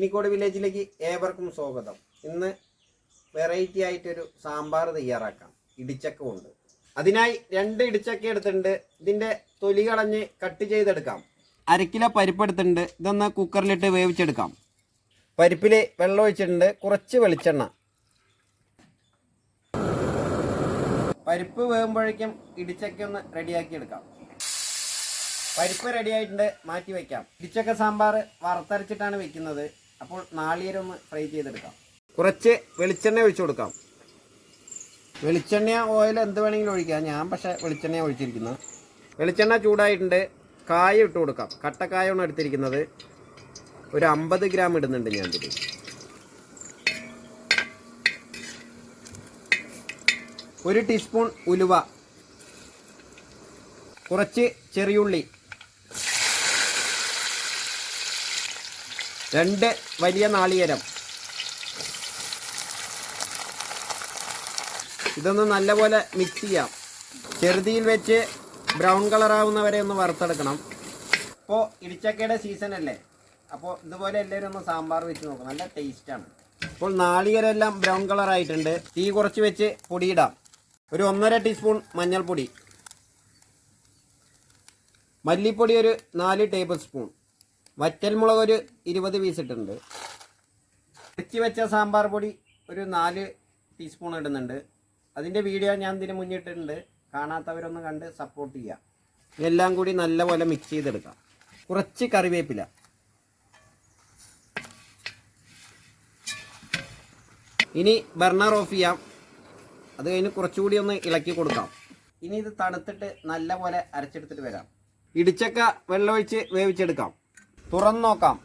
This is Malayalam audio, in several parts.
ഇനിക്കോട് വില്ലേജിലേക്ക് ഏവർക്കും സ്വാഗതം. ഇന്ന് വെറൈറ്റി ആയിട്ടൊരു സാമ്പാർ തയ്യാറാക്കാം. ഇടിച്ചക്ക കൊണ്ട് അതിനായി രണ്ട് ഇടിച്ചക്ക എടുത്തിട്ടുണ്ട്. ഇതിന്റെ തൊലി കളഞ്ഞ് കട്ട് ചെയ്തെടുക്കാം. അര കിലോ പരിപ്പ് എടുത്തിട്ടുണ്ട്. ഇതൊന്ന് കുക്കറിലിട്ട് വേവിച്ചെടുക്കാം. പരിപ്പിൽ വെള്ളം ഒഴിച്ചിട്ടുണ്ട്. കുറച്ച് വെളിച്ചെണ്ണ. പരിപ്പ് വേകുമ്പോഴേക്കും ഇടിച്ചക്ക ഒന്ന് റെഡിയാക്കി എടുക്കാം പരിപ്പ് റെഡിയായിട്ടുണ്ട് മാറ്റി വെക്കാം. ഇടിച്ചക്ക സാമ്പാർ വറുത്തരച്ചിട്ടാണ് വെക്കുന്നത്. അപ്പോൾ നാളികേരം ഒന്ന് ഫ്രൈ ചെയ്തെടുക്കാം. കുറച്ച് വെളിച്ചെണ്ണ ഒഴിച്ചു കൊടുക്കാം. വെളിച്ചെണ്ണ ഓയിൽ എന്ത് വേണമെങ്കിലും ഒഴിക്കാം. ഞാൻ പക്ഷേ വെളിച്ചെണ്ണ ഒഴിച്ചിരിക്കുന്നത്. വെളിച്ചെണ്ണ ചൂടായിട്ടുണ്ട്. കായ ഇട്ട് കൊടുക്കാം. കട്ടക്കായാണ് എടുത്തിരിക്കുന്നത്. ഒരു അമ്പത് ഗ്രാം ഇടുന്നുണ്ട് ഞാൻ ഇതിൽ ഒരു ടീസ്പൂൺ ഉലുവ. കുറച്ച് ചെറിയുള്ളി രണ്ട് വലിയ നാളികേരം. ഇതൊന്ന് നല്ലപോലെ മിക്സ് ചെയ്യാം. ചെറുതിയിൽ വെച്ച് ബ്രൗൺ കളർ ആവുന്നവരെ ഒന്ന് വറുത്തെടുക്കണം. ഇപ്പോൾ ഇടിച്ചക്കയുടെ സീസൺ അല്ലേ? അപ്പോൾ ഇതുപോലെ എല്ലാവരും ഒന്ന് സാമ്പാർ വെച്ച് നോക്കും. നല്ല ടേസ്റ്റാണ് ഇപ്പോൾ നാളികരെല്ലാം ബ്രൗൺ കളറായിട്ടുണ്ട് തീ കുറച്ച് വെച്ച് പൊടിയിടാം. ഒരു ഒന്നര ടീസ്പൂൺ മഞ്ഞൾപ്പൊടി. മല്ലിപ്പൊടി ഒരു നാല് ടേബിൾ സ്പൂൺ വറ്റൽമുളക് ഒരു ഇരുപത് പീസ് ഇട്ടുണ്ട് ഇറച്ചി വെച്ച സാമ്പാർ പൊടി ഒരു നാല് ടീസ്പൂൺ ഇടുന്നുണ്ട്. അതിന്റെ വീഡിയോ ഞാൻ ഇതിന് മുന്നിട്ടിട്ടുണ്ട് കാണാത്തവരൊന്ന് കണ്ട് സപ്പോർട്ട് ചെയ്യാം. ഇതെല്ലാം കൂടി നല്ലപോലെ മിക്സ് ചെയ്തെടുക്കാം. കുറച്ച് കറിവേപ്പില. ഇനി ബർണർ ഓഫ് ചെയ്യാം. അത് കഴിഞ്ഞ് കുറച്ചുകൂടി ഒന്ന് ഇളക്കി കൊടുക്കാം. ഇനി ഇത് തണുത്തിട്ട് നല്ലപോലെ അരച്ചെടുത്തിട്ട് വരാം. ഇടിച്ചക്ക വെള്ളമൊഴിച്ച് വേവിച്ചെടുക്കാം. തുറന്നു നോക്കാം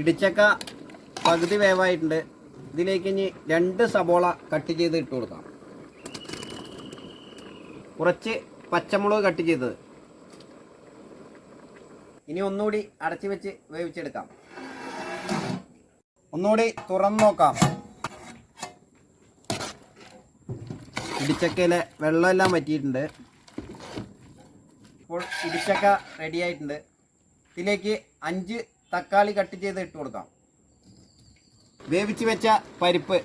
ഇടിച്ചക്ക പകുതി വേവായിട്ടുണ്ട്. ഇതിലേക്ക് ഇനി രണ്ട് സബോള കട്ട് ചെയ്ത് ഇട്ട് കൊടുക്കാം. കുറച്ച് പച്ചമുളക് കട്ട് ചെയ്തത്. ഇനി ഒന്നുകൂടി അടച്ചു വെച്ച് വേവിച്ചെടുക്കാം. ഒന്നുകൂടി തുറന്നു നോക്കാം ഇടിച്ചക്കയിലെ വെള്ളമെല്ലാം പറ്റിയിട്ടുണ്ട് ഇപ്പോൾ ഇടിച്ചക്ക റെഡി ആയിട്ടുണ്ട്. ഇതിലേക്ക് അഞ്ച് തക്കാളി കട്ട് ചെയ്ത് ഇട്ട് കൊടുക്കാം. വേവിച്ച് വെച്ച പരിപ്പ്.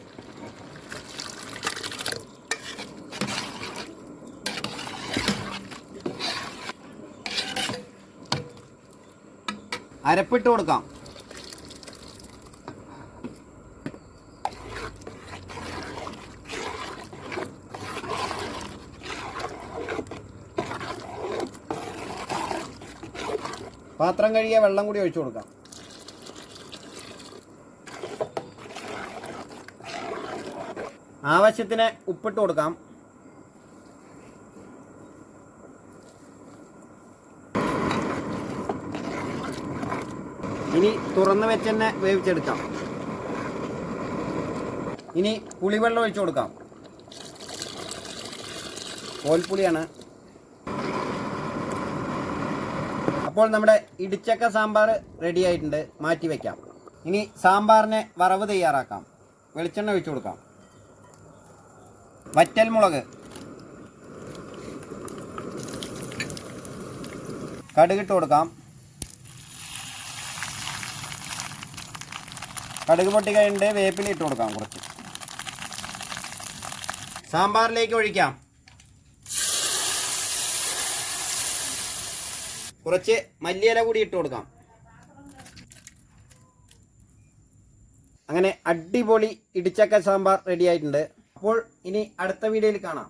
അരപ്പിട്ട് കൊടുക്കാം. പാത്രം കഴുകിയ വെള്ളം കൂടി ഒഴിച്ചു കൊടുക്കാം. ആവശ്യത്തിന് ഉപ്പിട്ട് കൊടുക്കാം. ഇനി തുറന്ന് വെച്ച് തന്നെ വേവിച്ചെടുക്കാം. ഇനി പുളിവെള്ളം ഒഴിച്ചു കൊടുക്കാം. കോൽപ്പുളിയാണ് അപ്പോൾ നമ്മുടെ ഇടിച്ചക്ക സാമ്പാർ റെഡി ആയിട്ടുണ്ട്. മാറ്റി വയ്ക്കാം ഇനി സാമ്പാറിനെ വറവ് തയ്യാറാക്കാം. വെളിച്ചെണ്ണ ഒഴിച്ചു കൊടുക്കാം. വറ്റൽ വറ്റൽമുളക് കടുകിട്ട് കൊടുക്കാം. കടുക് പൊട്ടി കഴിഞ്ഞിട്ട് വേപ്പില ഇട്ട് കൊടുക്കാം കുറച്ച്. സാമ്പാറിലേക്ക് ഒഴിക്കാം. കുറച്ച് മല്ലിയില കൂടി ഇട്ട് കൊടുക്കാം. അങ്ങനെ അടിപൊളി ഇടിച്ചക്ക സാമ്പാർ റെഡി ആയിട്ടുണ്ട്. അപ്പോൾ ഇനി അടുത്ത വീഡിയോയിൽ കാണാം.